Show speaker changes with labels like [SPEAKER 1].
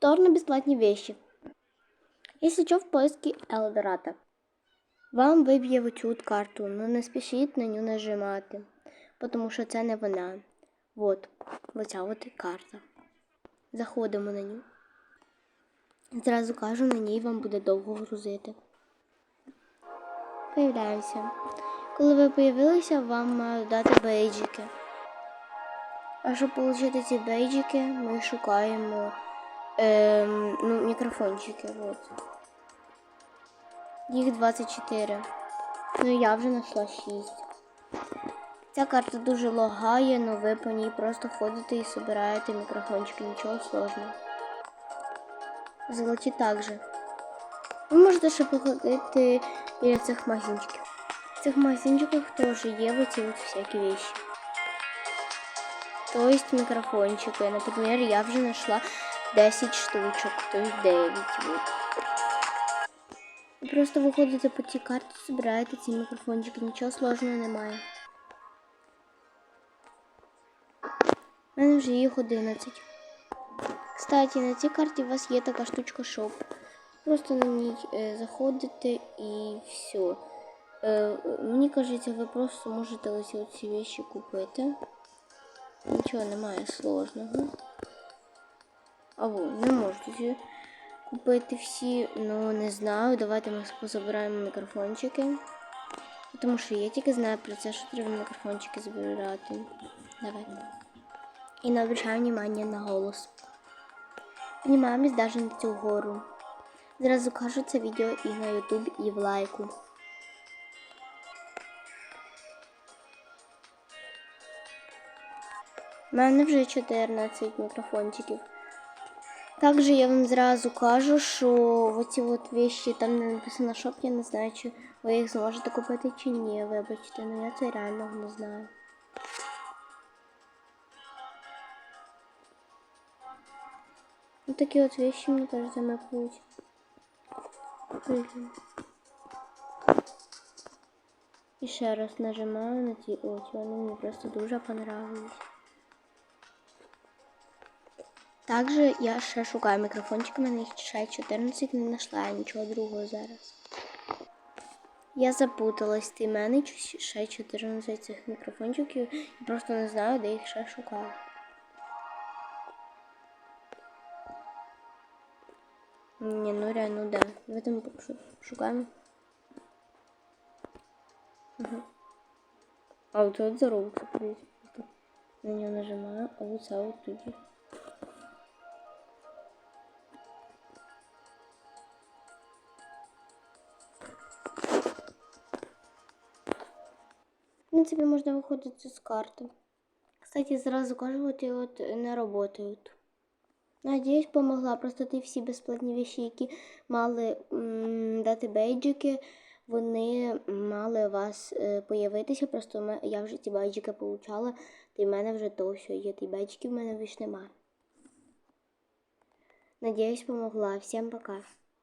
[SPEAKER 1] повторно бесплатные вещи. Если что, в поиске Елдората. Вам виб'є оцю карту, але не спішіть на нього нажимати, тому що це не вона. От, оця от карта. Заходимо на нього. Зразу кажу, на ній вам буде довго грузити. Появляємося. Коли ви появилися, вам мають дати бейджики. А щоб отримати ці бейджики, ми шукаємо ем, ну, мікрофончики. От. Їх 24. Ну я вже знайшла 6. Ця карта дуже лагає, але ви по ній просто ходите і збираєте мікрофончики, нічого сложного. Золоті також. Ви можете ще походити біля цих магазинчиків. В цих магазинчиках теж є оці от всякі вещи. То есть микрофончики. Например, я вже знайшла 10 штучок, то есть 9. Вот. Ви просто виходите по цій карті, збираєте ці мікрофончики, нічого сложного немає. У мене вже їх 11. Кстати, на цій карті у вас є така штучка шоп. Просто на ній е, заходите і все. Е, мені кажеться, ви просто можете ось ці вещи купити. Нічого немає сложного. Або не можете купити всі, ну не знаю. Давайте ми позабираємо мікрофончики. Тому що я тільки знаю про це, що треба мікрофончики збирати. Давайте. І не обращаємо внимання на голос. Піднімаємось навіть на цю гору. Зразу кажу це відео і на YouTube, і в лайку. У мене вже 14 мікрофончиків. Також я вам зразу кажу, що оці от вещі, там не написано шоп, я не знаю, чи ви їх зможете купити чи ні, вибачте, ну я це реально не знаю. Вот такие вот вещи, мне кажется, мы получим. І ще раз нажимаю на ті очі, вони мені просто дуже понравились. Также я ще шукаю мікрофончик, у мене їх ще 14, не знайшла я нічого другого зараз. Я запуталась, ти мене ще 14 цих мікрофончиків і просто не знаю, де їх ще шукаю. Не, ну реально, да. В этом шукаємо. Угу. А вот вот здороваться, подивіться. На нього нажимаю, а вот це вот тоді. В принципе, можно выходить из карты. Кстати, сразу кажу, вот и вот не работают. Надіюсь, помогла. Просто ти всі безплатні віші, які мали дати бейджики, вони мали у вас е, появитися. Просто я вже ці бейджики получала, та й в мене вже то все є. Ті бейджики в мене більше немає. Надіюсь, помогла. Всім пока.